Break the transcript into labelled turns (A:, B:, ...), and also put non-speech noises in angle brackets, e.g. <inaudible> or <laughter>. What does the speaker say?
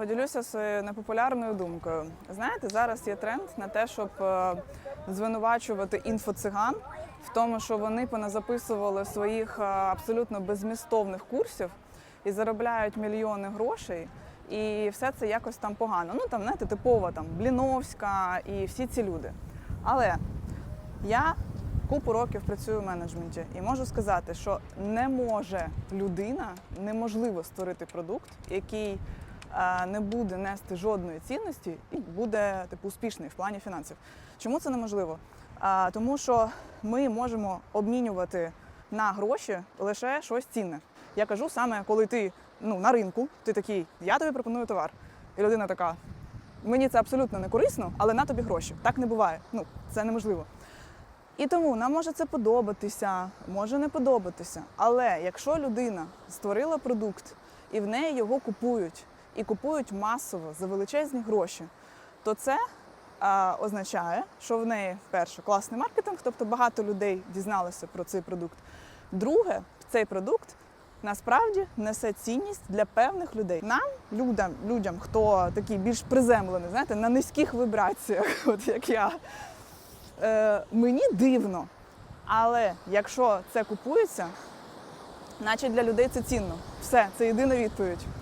A: Поділюся своєю непопулярною думкою. Знаєте, зараз є тренд на те, щоб е, звинувачувати інфоциган в тому, що вони поназаписували своїх е, абсолютно беззмістовних курсів і заробляють мільйони грошей. І все це якось там погано. Ну там, знаєте, типова там Бліновська і всі ці люди. Але я купу років працюю в менеджменті і можу сказати, що не може людина, неможливо створити продукт, який не буде нести жодної цінності і буде типу успішний в плані фінансів. Чому це неможливо? Тому що ми можемо обмінювати на гроші лише щось цінне. Я кажу саме, коли ти ну, на ринку, ти такий, я тобі пропоную товар. І людина така, мені це абсолютно не корисно, але на тобі гроші. Так не буває. Ну, це неможливо. І тому нам може це подобатися, може не подобатися. Але якщо людина створила продукт і в неї його купують, і купують масово за величезні гроші, то це а, означає, що в неї перше класний маркетинг, тобто багато людей дізналося про цей продукт. Друге, цей продукт насправді несе цінність для певних людей. Нам, людям, людям, хто такий більш приземлений, знаєте, на низьких вибраціях, <laughs> от як я. Е, мені дивно, але якщо це купується, значить для людей це цінно. Все, це єдина відповідь.